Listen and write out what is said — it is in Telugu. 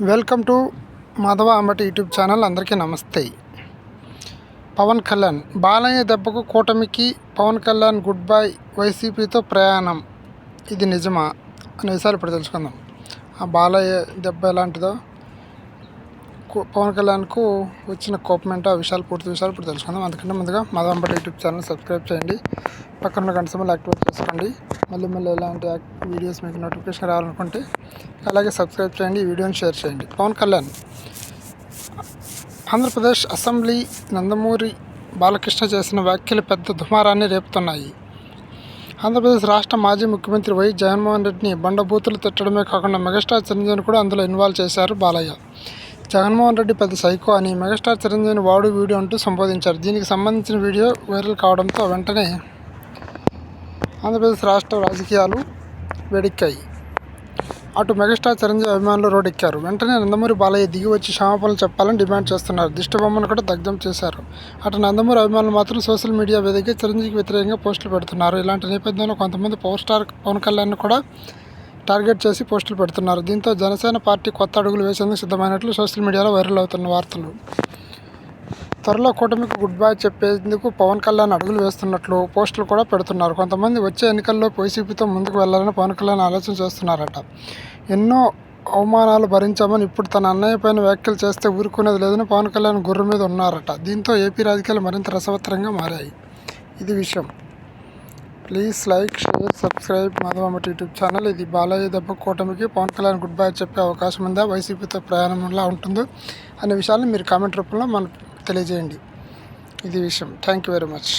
Welcome to Madhava Ambati YouTube channel. అందరికీ నమస్తే. పవన్ కళ్యాణ్ బాలయ్య దెబ్బకు కూటమికి పవన్ కళ్యాణ్ గుడ్ బై వైసీపీతో ప్రయాణం. ఇది నిజమా? అనే విషయాలు ఇప్పుడు తెలుసుకుందాం. ఆ బాలయ్య దెబ్బ ఎలాంటిదో పవన్ కళ్యాణ్కు వచ్చిన కోపం ఏంటో ఆ విషయాలు పూర్తి విషయాలు ఇప్పుడు తెలుసుకుందాం. అందుకంటే ముందుగా Madhava Ambati YouTube channel subscribe చేయండి. పక్కన గంట సమయంలో యాక్టివేట్ చేసుకోండి. మళ్ళీ మళ్ళీ ఇలాంటి వీడియోస్ మీకు నోటిఫికేషన్ రావాలనుకుంటే అలాగే సబ్స్క్రైబ్ చేయండి ఈ వీడియోని షేర్ చేయండి. పవన్ కళ్యాణ్. ఆంధ్రప్రదేశ్ అసెంబ్లీ నందమూరి బాలకృష్ణ చేసిన వ్యాఖ్యలు పెద్ద దుమారాన్ని రేపుతున్నాయి. ఆంధ్రప్రదేశ్ రాష్ట్ర మాజీ ముఖ్యమంత్రి వై జగన్మోహన్ రెడ్డిని బండబూతులు తిట్టడమే కాకుండా మెగాస్టార్ చిరంజీవిని కూడా అందులో ఇన్వాల్వ్ చేశారు బాలయ్య. జగన్మోహన్ రెడ్డి పెద్ద సైకో అని మెగాస్టార్ చిరంజీవిని వాడు వీడియో అంటూ సంబోధించారు. దీనికి సంబంధించిన వీడియో వైరల్ కావడంతో వెంటనే ఆంధ్రప్రదేశ్ రాష్ట్ర రాజకీయాలు వేడెక్కాయి. అటు మెగాస్టార్ చిరంజీవి అభిమానులు రోడ్డెక్కారు వెంటనే నందమూరి బాలయ్య దిగి వచ్చి క్షమాపణలు చెప్పాలని డిమాండ్ చేస్తున్నారు. దిష్టబొమ్మను కూడా దగ్ధం చేశారు. అటు నందమూరి అభిమానులు మాత్రం సోషల్ మీడియా వేదికగా చిరంజీవికి వ్యతిరేకంగా పోస్టులు పెడుతున్నారు. ఇలాంటి నేపథ్యంలో కొంతమంది పవర్ స్టార్ పవన్ కళ్యాణ్ కూడా టార్గెట్ చేసి పోస్టులు పెడుతున్నారు. దీంతో జనసేన పార్టీ కొత్త అడుగులు వేసేందుకు సిద్ధమైనట్లు సోషల్ మీడియాలో వైరల్ అవుతున్న వార్తలు. త్వరలో కూటమికి గుడ్ బై చెప్పేందుకు పవన్ కళ్యాణ్ అడుగులు వేస్తున్నట్లు పోస్టులు కూడా పెడుతున్నారు. కొంతమంది వచ్చే ఎన్నికల్లో వైసీపీతో ముందుకు వెళ్ళాలని పవన్ కళ్యాణ్ ఆలోచన చేస్తున్నారట. ఎన్నో అవమానాలు భరించామని ఇప్పుడు తన అన్నయ్య పైన వ్యాఖ్యలు చేస్తే ఊరుకునేది లేదని పవన్ కళ్యాణ్ గుర్రం మీద ఉన్నారట. దీంతో ఏపీ రాజకీయాలు మరింత రసవత్తరంగా మారాయి. ఇది విషయం. Please like share subscribe Madhava Ambati YouTube channel. ఇది బాలయ్య దెబ్బ కూటమికి పవన్ కళ్యాణ్ గుడ్ బై చెప్పే అవకాశం ఉందా? వైసీపీతో ప్రయాణం ఎలా ఉంటుందో? అనే విషయాన్ని మీరు కామెంట్ రూపంలో మన తెలియజేయండి. ఇది విషయం. Thank you very much